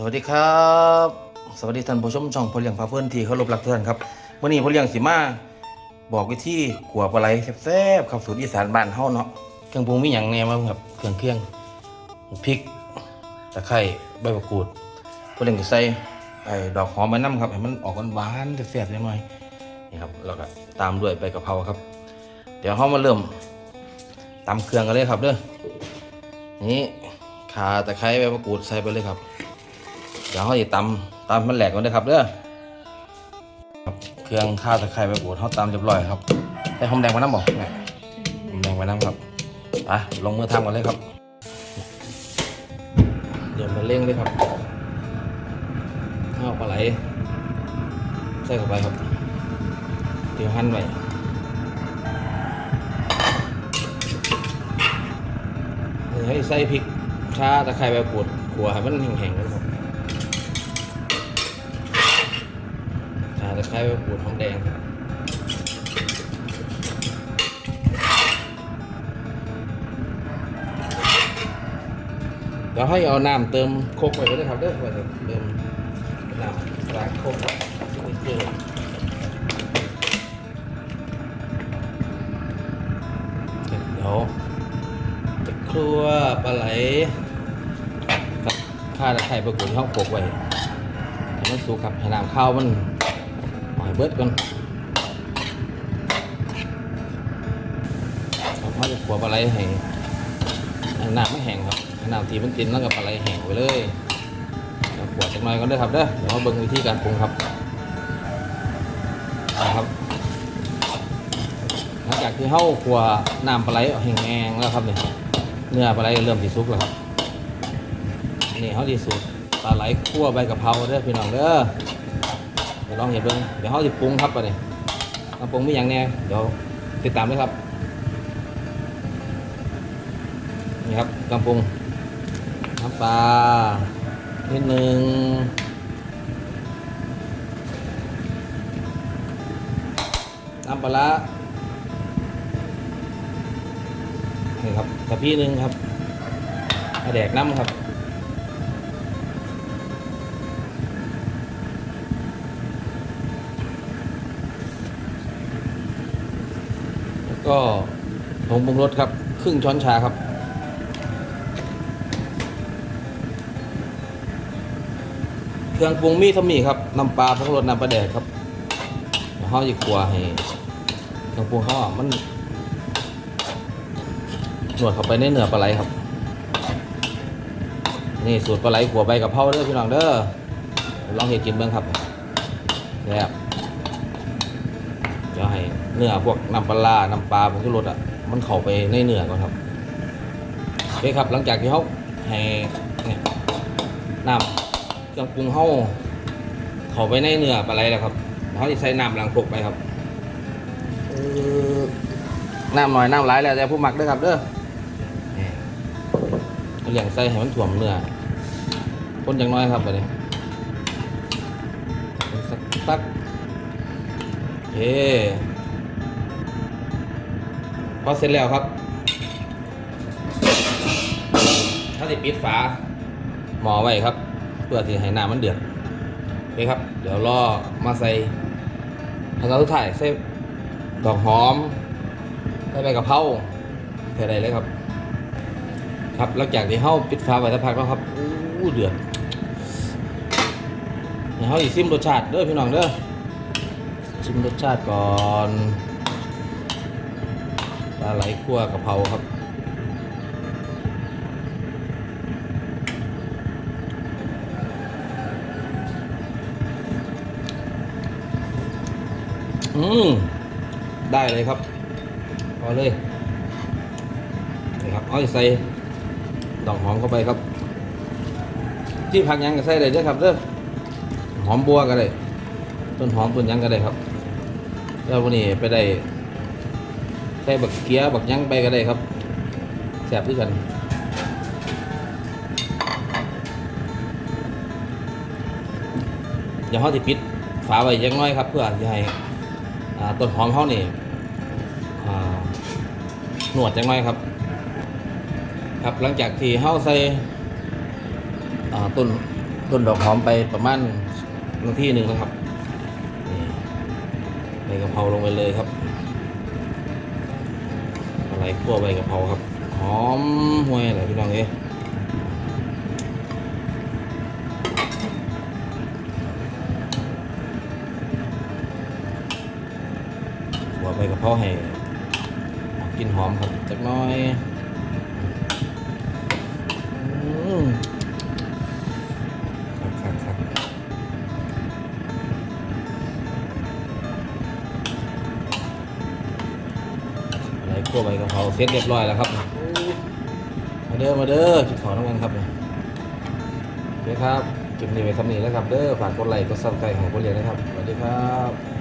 สวัสดีครับ สวัสดีท่านผู้ชมช่องพลเลียงพาเพื่อนที่เคารพรักทุกท่านครับวันนี้พลเลียงสิมา บอกวิธีขัวปลาไหลแซ่บๆครับสูตรอีสานบ้านเฮาเนาะเครื่องปรุงมีอย่างแน่มาครับเครื่องเคียงพริกตะไคร้ใบมะกรูดพลเลียงจะใส่ไอ้ดอกหอมใบน้ำครับให้มันออกหวานๆแซ่บๆนิดหน่อยนี่ครับแล้วก็ตามด้วยใบกะเพราครับ เดี๋ยวเฮามาเริ่มตำเครื่องกันเลยครับเด้อนี่ข่าตะไคร้ใบมะกรูดใส่ไปเลยครับ เดี๋ยวเขาจะตำตำมันแหลกก่อนนะครับเด้อครับเครื่องข้าวตะไคร้ใบบูดเขาตำเรียบร้อยครับได้หอมแดงมาน้ำบอกเนี่ยหอมแดงมาน้ำครับไปลงมือทำกันเลยครับ เดี๋ยวมาเร่งเลยครับข้าวปลาไหลใส่เข้าไปครับเดี๋ยวหั่นไว้ให้ใส่พริกชาตะไคร้ใบบูดขัวให้มันแห้งๆเลยครับ ชา ตะไคร้ใบปูดหอมแดงเดี๋ยวให้เอาน้ำเติมโคกไปก็ได้ครับเด้อว่าจะเติมน้ำล้างโคกครับนี่คือเดี๋ยวจะครัวปลาไหลกับข้าตะไคร้ประกุนห้องโคกไว้มันสุกครับให้น้ำข้าวมัน เบิดก่อนเอาเขาจะขัวปลาไหลให้หน้ำไม่แห้งครับหน้ำทีมันตินแล้วกับปลาไหลแห้งไปเลยขัวจักหน่อยก่อนด้ครับเด้อเดี๋ยวมาเบิ่งวิธีการปรุงครับนะครับหลังจากที่เฮาขัวน้ำปลาไหลแห้งๆแล้วครับเนี่ยเนื้อปลาไหลเริ่มที่สุกแล้วครับนี่เขาดีสุดปลาไหลคั่วใบกะเพราเด้อพี่น้องเด้อ เดี๋ยวลองเห็นเบิ่งเดี๋ยวเขาจะปรุงครับไปเลยน้ำปรุงมีอย่างแน่เดี๋ยวติดตามด้วยครับ นี่ครับน้ำปรุงน้ำปลานิดนึงน้ำปลาร้านี่ครับกะพี่หนึ่งครับกระแดกน้ำครับ ก็ผงปรุงรสครับ ครึ่งช้อนชาครับ เครื่องปรุงมีเทมีครับ น้ำปลาผงรสน้ำปลาแดกครับแล้วเขาจะกลัวให้เครื่องปรุงเขาอะมันหนวดเข้าไปในเนื้อปลาไหลครับ นี่สูตรปลาไหลขัวใบกับเพราเด้อพี่น้องเด้อลองเห็ดกินเบิ้งครับแซ่บ เนื้อพวกน้ำปลา น้ำปลาผงชูรสอะ มันเข้าไปในเนื้อก่อนครับโอเคครับ หลังจากที่เขาให้เนี่ยน้ำเครื่องปรุงเขาเข้าไปในเนื้อปลาไหลแล้วครับเขาจะใส่น้ำหล้างพกไปครับเออน้ำหน่อยน้ำหลายแล้วแต่ผู้หมักด้อครับเด้อเอาอย่างใส่ให้มันถ่วมเนื้อคนอย่างน้อยครับไปเลยสักตักโอเค อเสร็จแล้วครับถ้าติดปิดฝาหมอไว้ครับ เพื่อที่ให้น้ำมันเดือดโอเคครับ เดี๋ยวรอมาใส่ขั้นตอนสุดท้ายใส่ดอกหอมใส่ใบกะเพราใส่อะไรเลยครับ ครับหลังจากที่เฮาปิดฝาไว้สักพักแล้วครับอู้เดือดเดี๋ยวเฮาอีกซิมรสชาติเด้อพี่น้องเด้อชิมรสชาติก่อนาไหลคั่วกะเพราครับอืมได้เลยครับพอเลยนี่ครับเอาใส่ดอกหอมเข้าไปครับ ที่ผักยังก็ใส่เลยด้อครับเด้อหอมบัวก็ได้ต้นหอมต้นยังก็ได้ครับแล้ววันนี้ไปได้ ส่บักเกียบักยังไปก็ได้ครับแสบด้วยกันอย่าเขาติปิดฝาไว้ยังน้อยครับ เพื่อจะให้ต้นหอมเขานี่หนวดยังน้อยครับ ครับหลังจากที่เขาใส่ต้นต้นดอกหอมไปประมาณนาทีหนึ่งนะครับ นี่ใบกะเพราลงไปเลยครับ อะไรคั่วใบกะเพราครับ หอมห่วยอะไรพี่น้องเอ้ยคั่วใบกะเพราให้กินหอมครับจักน้อย อืม ตัวใบกะเพราเสร็จเรียบร้อยแล้วครับมาเด้อมาเด้อจุดขอน้ำกันครับโอเคครับจุดนี้ไปทำนี้แล้วครับเด้อฝากกดไลค์กดซับสไครต์ของคนเรียนนะครับสวัสดีครับ